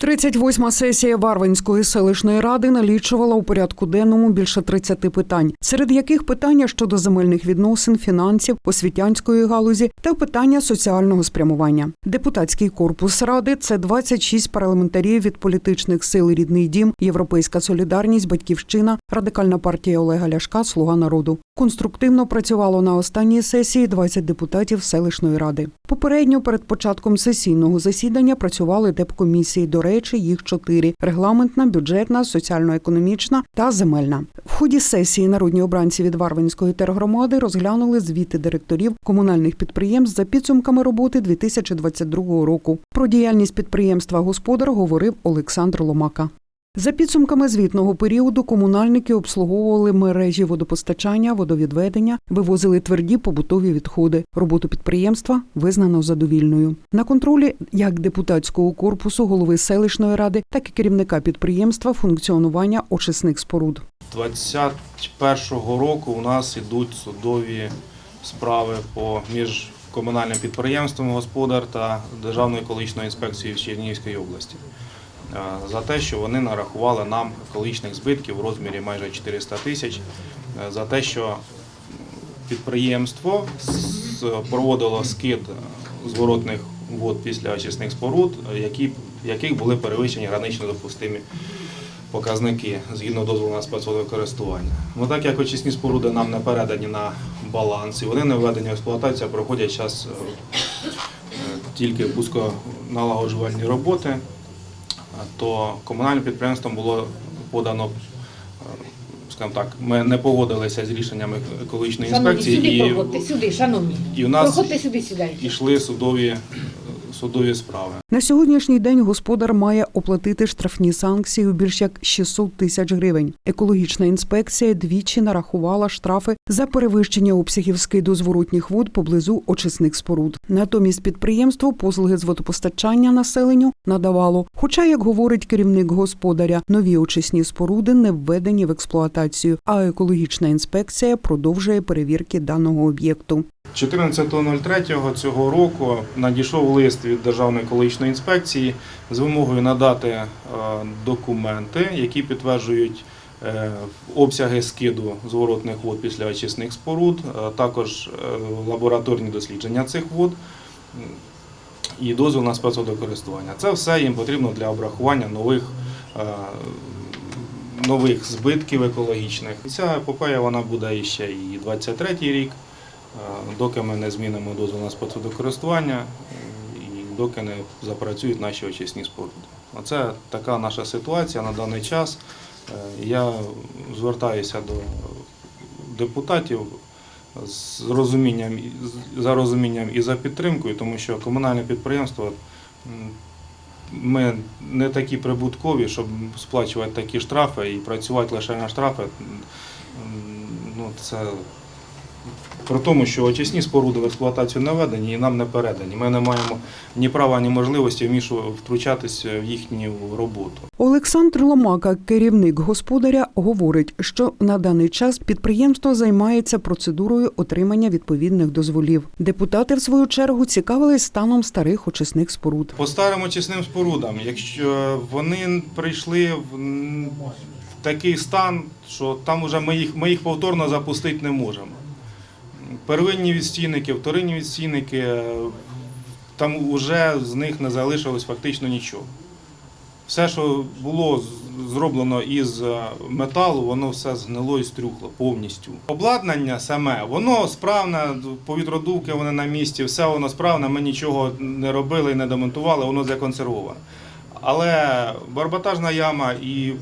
38-ма сесія Варвинської селищної ради налічувала у порядку денному більше 30 питань, серед яких питання щодо земельних відносин, фінансів, освітянської галузі та питання соціального спрямування. Депутатський корпус ради це 26 парламентарів від політичних сил Рідний дім, Європейська солідарність, Батьківщина, Радикальна партія Олега Ляшка, Слуга народу. Конструктивно працювало на останній сесії 20 депутатів селищної ради. Попередньо перед початком сесійного засідання працювали депкомісії. До речі, їх чотири: регламентна, бюджетна, соціально-економічна та земельна. В ході сесії народні обранці від Варвинської тергромади розглянули звіти директорів комунальних підприємств за підсумками роботи 2022 року. Про діяльність підприємства господар говорив Олександр Ломака. За підсумками звітного періоду комунальники обслуговували мережі водопостачання, водовідведення, вивозили тверді побутові відходи. Роботу підприємства визнано задовільною. На контролі як депутатського корпусу, голови селищної ради, так і керівника підприємства функціонування очисних споруд. 21-го року у нас ідуть судові справи по між комунальним підприємством господар та Державною екологічною інспекцією в Чернігівській області за те, що вони нарахували нам екологічних збитків в розмірі майже 400 тисяч е, за те, що підприємство проводило скид зворотних вод після очисних споруд, які, яких були перевищені гранично допустимі показники згідно дозволу на спецводокористування. Ну так як очисні споруди нам не передані на баланс і вони не введені в експлуатацію, проходять зараз тільки пусконалагоджувальні роботи, е, то комунальним підприємством було подано. е, Скажімо так, ми не погодилися з рішеннями екологічної Шановні, інспекції сюди і, проходьте, сюди, шановні. і у нас Проходьте сюди, сюди. йшли судові, судові справи. На сьогоднішній день господар має оплатити штрафні санкції у більш як 600 тисяч гривень. Екологічна інспекція двічі нарахувала штрафи за перевищення обсягів скиду зворотніх вод поблизу очисних споруд. Натомість підприємство послуги з водопостачання населенню надавало. Хоча, як говорить керівник господаря, нові очисні споруди не введені в експлуатацію, а екологічна інспекція продовжує перевірки даного об'єкту. 14.03 цього року надійшов лист від Державної екологічної інспекції з вимогою надати е, документи, які підтверджують е, обсяги скиду зворотних вод після очисних споруд, також е, лабораторні дослідження цих вод і дозвіл на спецводокористування. Це все їм потрібно для обрахування нових. Нових збитків екологічних. Ця епопея вона буде іще і 23 рік. Доки ми не змінимо дозвіл на спецводокористування е, і доки не запрацюють наші очисні споруди. Оце така наша ситуація на даний час. Е, Я звертаюся до депутатів з розумінням, за розумінням і за підтримкою, тому що комунальне підприємство ми не такі прибуткові, щоб сплачувати такі штрафи і працювати лише на штрафи. Ну, це при тому, що очисні споруди в експлуатацію не введені і нам не передані. Ми не маємо ні права, ні можливості вмішу- втручатися в їхню роботу. Олександр Ломака, керівник господаря, говорить, що на даний час підприємство займається процедурою отримання відповідних дозволів. Депутати, в свою чергу, цікавились станом старих очисних споруд. По старим очисним спорудам, якщо вони прийшли в в такий стан, що там вже ми їх, ми їх повторно запустити не можемо. Первинні відстійники, вторинні відстійники, е, там вже з них не залишилось фактично нічого. Все, що було зроблено із е, металу, воно все згнило і стрюхло повністю. Обладнання саме, воно справне, повітродувки вони на місці, все воно справне, ми нічого не робили і не демонтували, воно законсервоване. Але барботажна яма і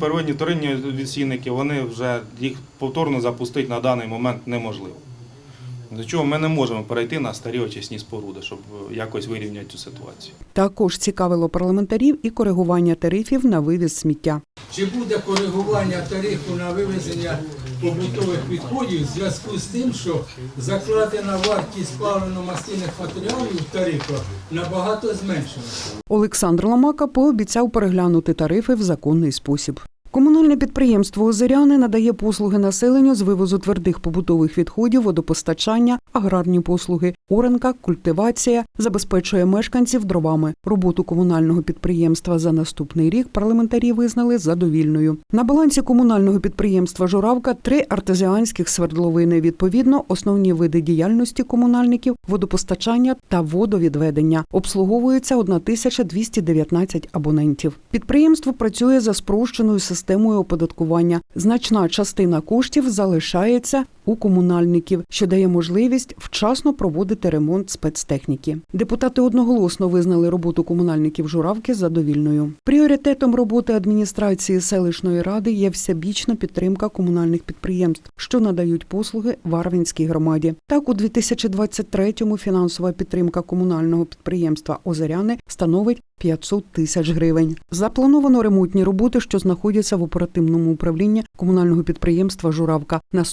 первинні вторинні відсійники, вони вже їх повторно запустити на даний момент неможливо. До чого ми не можемо перейти на старі очисні споруди, щоб е, якось вирівняти цю ситуацію. Також цікавило парламентарів і коригування тарифів на вивіз сміття. Чи буде коригування тарифу на вивезення побутових відходів в зв'язку з тим, що закладена вартість паливно-мастильних матеріалів в тарифах набагато зменшена? Олександр Ломака пообіцяв переглянути тарифи в законний спосіб. Комунальне підприємство Озеряни надає послуги населенню з вивозу твердих побутових відходів, водопостачання, аграрні послуги, оренка, культивація, забезпечує мешканців дровами. Роботу комунального підприємства за наступний рік парламентарі визнали задовільною. На балансі комунального підприємства Журавка три артезіанських свердловини. Відповідно, основні види діяльності комунальників водопостачання та водовідведення обслуговується 1219 абонентів. Підприємство працює за спрощеною системою оподаткування. Значна частина коштів залишається у комунальників, що дає можливість вчасно проводити ремонт спецтехніки. Депутати одноголосно визнали роботу комунальників журавки задовільною. Пріоритетом роботи адміністрації селищної ради є всебічна підтримка комунальних підприємств, що надають послуги Варвінській громаді. Так, у 2023-му фінансова підтримка комунального підприємства Озеряни становить 500 тисяч гривень. Заплановано ремонтні роботи, що знаходяться в оперативному управлінні комунального підприємства Журавка на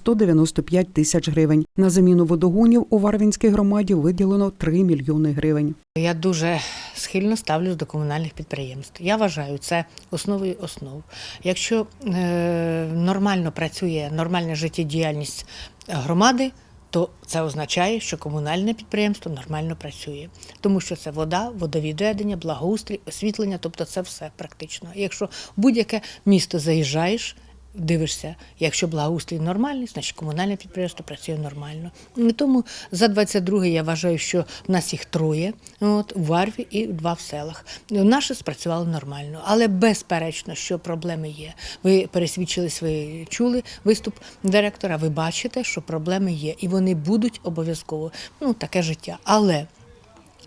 195 тисяч гривень. На заміну водогонів у Варвінській громаді виділено 3 мільйони гривень. Я дуже схильно ставлюсь до комунальних підприємств. Я вважаю, це основою основ. Якщо е, нормально працює нормальна життєдіяльність громади, то це означає, що комунальне підприємство нормально працює, тому що це вода, водовідведення, благоустрій, освітлення, тобто це все практично. Якщо будь-яке місто заїжджаєш. Дивишся, якщо благоустрій нормальний, значить комунальне підприємство працює нормально. Тому за 22 я вважаю, що в нас їх троє, от, у Варві і два в селах. Наші спрацювали нормально, але безперечно, що проблеми є. Ви пересвідчились, ви чули виступ директора, ви бачите, що проблеми є, і вони будуть обов'язково. Ну, таке життя. Але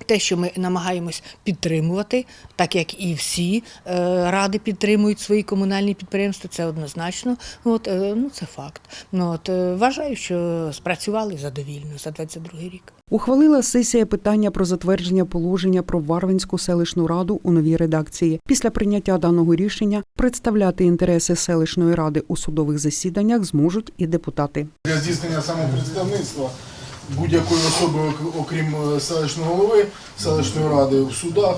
те, що ми намагаємось підтримувати, так як і всі е, ради підтримують свої комунальні підприємства, це однозначно. От, е, ну, це факт. Ну, от, е, вважаю, що спрацювали задовільно за 22 рік. Ухвалила сесія питання про затвердження положення про Варвинську селищну раду у новій редакції. Після прийняття даного рішення представляти інтереси селищної ради у судових засіданнях зможуть і депутати. Для здійснення самопредставництва будь-якої особи, ок- окрім е, селищного голови, селищної ради в судах,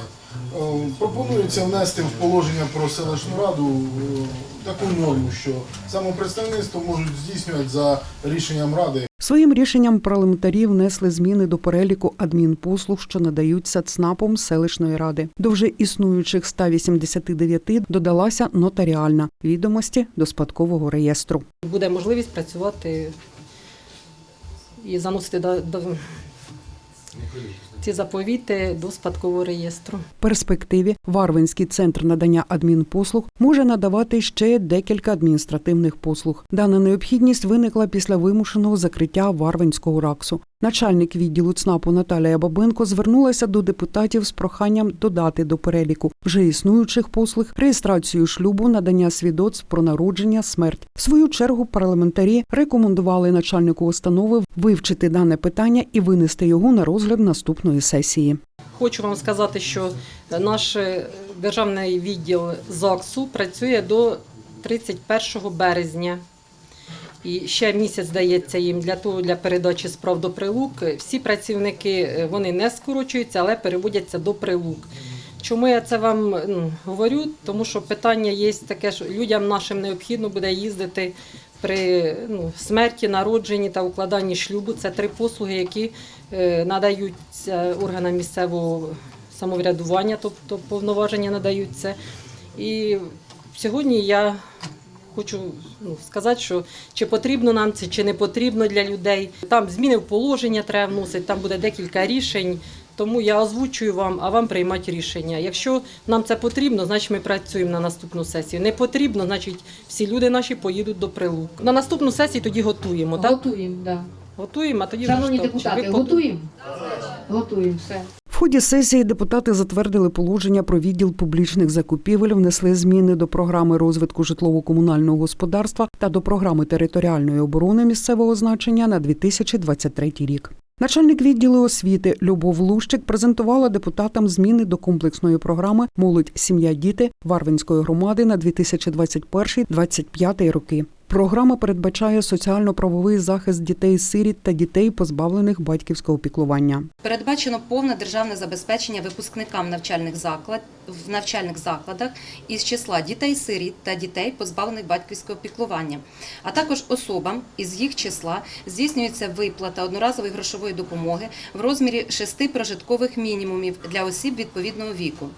е, пропонується внести в положення про селищну раду е, таку норму, що самопредставництво можуть здійснювати за рішенням ради Своїм рішенням парламентарі внесли зміни до переліку адмінпослуг, що надаються ЦНАПом селищної ради. До вже існуючих 189 додалася нотаріальна відомості до спадкового реєстру. буде можливість працювати і заносити до, до ці заповіти до спадкового реєстру. В перспективі Варвинський центр надання адмінпослуг може надавати ще декілька адміністративних послуг. Дана необхідність виникла після вимушеного закриття Варвинського раксу. Начальник відділу ЦНАПу Наталія Бабенко звернулася до депутатів з проханням додати до переліку вже існуючих послуг реєстрацію шлюбу, надання свідоцтв про народження, смерть. В свою чергу парламентарі рекомендували начальнику установи вивчити дане питання і винести його на розгляд наступної сесії. Хочу вам сказати, що наш е, державний відділ ЗАГСу працює до 31 березня. І ще місяць дається їм для того для передачі справ до прилук. Всі працівники е, вони не скорочуються, але переводяться до прилук. Чому я це вам ну, говорю? Тому що питання є таке, що людям нашим необхідно буде їздити при ну, смерті, народженні та укладанні шлюбу. Це три послуги, які надаються органам місцевого самоврядування, тобто повноваження надаються. І сьогодні я хочу ну, сказати, що чи потрібно нам це, чи не потрібно для людей. Там зміни в положення треба вносити, там буде декілька рішень. Тому я озвучую вам, а вам приймати рішення. Якщо нам це потрібно, значить ми працюємо на наступну сесію. Не потрібно, значить всі люди наші поїдуть до прилук. На наступну сесію тоді готуємо. Так? Готуємо, да. Готуємо, а тоді Шановні депутати, ви готуємо? Готуємо все. В ході сесії депутати затвердили положення про відділ публічних закупівель, внесли зміни до програми розвитку житлово-комунального господарства та до програми територіальної оборони місцевого значення на 2023 рік. Начальник відділу освіти Любов Лущик презентувала депутатам зміни до комплексної програми Молодь, сім'я, діти Варвинської громади на 2021-2025 роки. Програма передбачає соціально-правовий захист дітей-сиріт та дітей, позбавлених батьківського піклування. Передбачено повне державне забезпечення випускникам навчальних заклад в навчальних закладах із числа дітей-сиріт та дітей, позбавлених батьківського піклування, а також особам із їх числа здійснюється виплата одноразової грошової допомоги в розмірі шести прожиткових мінімумів для осіб відповідного віку.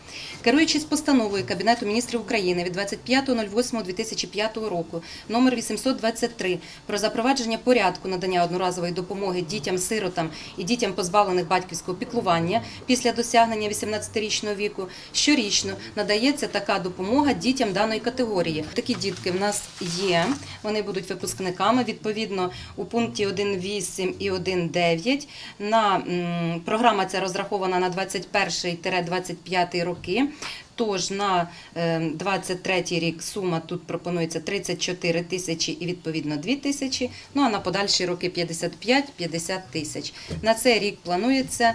Керуючись постановою Кабінету міністрів України від 25.08.2005 року номер 823 про запровадження порядку надання одноразової допомоги дітям-сиротам і дітям позбавлених батьківського піклування після досягнення 18-річного віку, щорічно надається така допомога дітям даної категорії. Такі дітки в нас є. Вони будуть випускниками відповідно у пункті 1.8 і 1.9. На програма ця розрахована на 21-25 роки. Тож на е, 23 рік сума тут пропонується 34 тисячі і відповідно 2 тисячі. Ну а на подальші роки 55-50 тисяч. На цей рік планується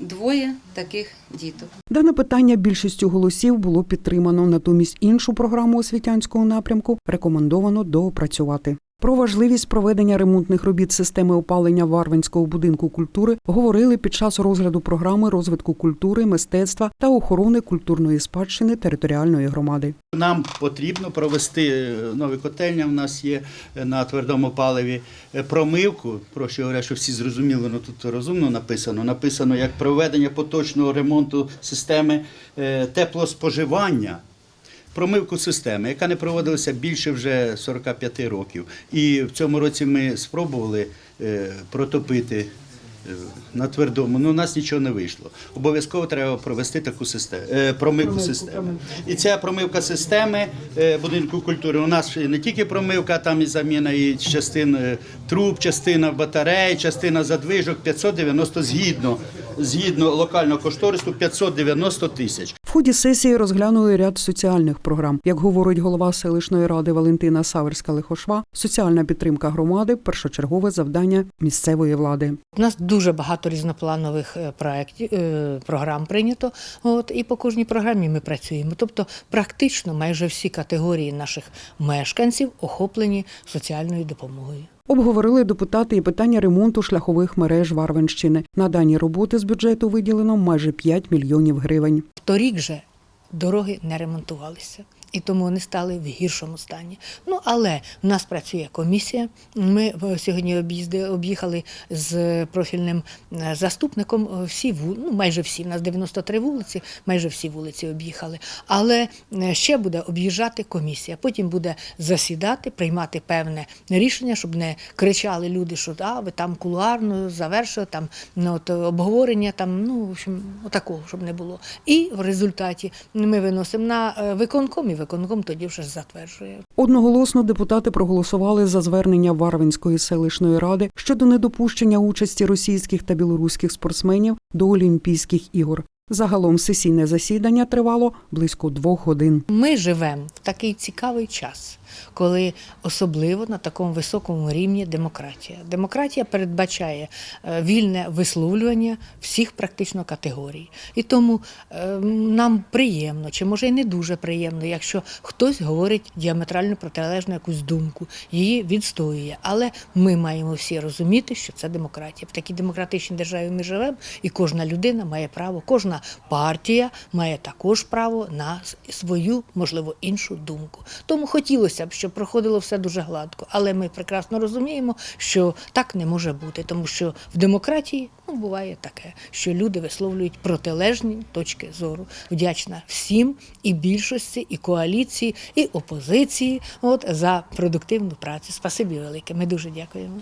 двоє таких діток. Дане питання більшістю голосів було підтримано. Натомість іншу програму освітянського напрямку рекомендовано доопрацювати. Про важливість проведення ремонтних робіт системи опалення Варвинського будинку культури говорили під час розгляду програми розвитку культури, мистецтва та охорони культурної спадщини територіальної громади. Нам потрібно провести е, нові котельня. В нас є е, на твердому паливі е, промивку. Прошу говоря, що всі зрозуміли, ну тут розумно написано. Написано як проведення поточного ремонту системи теплоспоживання. Промивку системи, яка не проводилася більше вже 45 років. І в цьому році ми спробували е, протопити е, на твердому, ну у нас нічого не вийшло. Обов'язково треба провести таку систему, промивку системи. І ця промивка системи е, будинку культури. У нас не тільки промивка, там і заміна і частин е, труб, частина батарей, частина задвижок 590 згідно, згідно локального кошторису 590 тисяч. Ході сесії розглянули ряд соціальних програм. Як говорить голова селищної ради Валентина Саверська-Лихошва, соціальна підтримка громади першочергове завдання місцевої влади. У нас дуже багато різнопланових е, проєктів, е, програм прийнято. От, і по кожній програмі ми працюємо. Тобто, практично майже всі категорії наших мешканців охоплені соціальною допомогою. Обговорили депутати і питання ремонту шляхових мереж Варвенщини. На дані роботи з бюджету виділено майже 5 мільйонів гривень. Торік же дороги не ремонтувалися. І тому вони стали в гіршому стані. Ну але в нас працює комісія. Ми е, сьогодні об'їзди об'їхали з профільним е, заступником е, всі ну, майже всі. У нас 93 вулиці, майже всі вулиці об'їхали. Але ще буде об'їжджати комісія. Потім буде засідати, приймати певне рішення, щоб не кричали люди, що а, ви там кулуарно завершили там ну, от, обговорення, там ну в общем, отакого, щоб не було. І в результаті ми виносимо на виконком тоді вже затверджує. Одноголосно депутати проголосували за звернення Варвинської селищної ради щодо недопущення участі російських та білоруських спортсменів до Олімпійських ігор. Загалом сесійне засідання тривало близько двох годин. Ми живемо в такий цікавий час, коли особливо на такому високому рівні демократія. Демократія передбачає е, вільне висловлювання всіх практично категорій. І тому е, нам приємно, чи може й не дуже приємно, якщо хтось говорить діаметрально протилежну якусь думку, її відстоює. Але ми маємо всі розуміти, що це демократія. В такій демократичній державі ми живемо, і кожна людина має право, кожна партія має також право на свою, можливо, іншу думку. Тому хотілося б, щоб проходило все дуже гладко. Але ми прекрасно розуміємо, що так не може бути, тому що в демократії ну, буває таке, що люди висловлюють протилежні точки зору. Вдячна всім і більшості, і коаліції, і опозиції от, за продуктивну працю. Спасибі велике. Ми дуже дякуємо.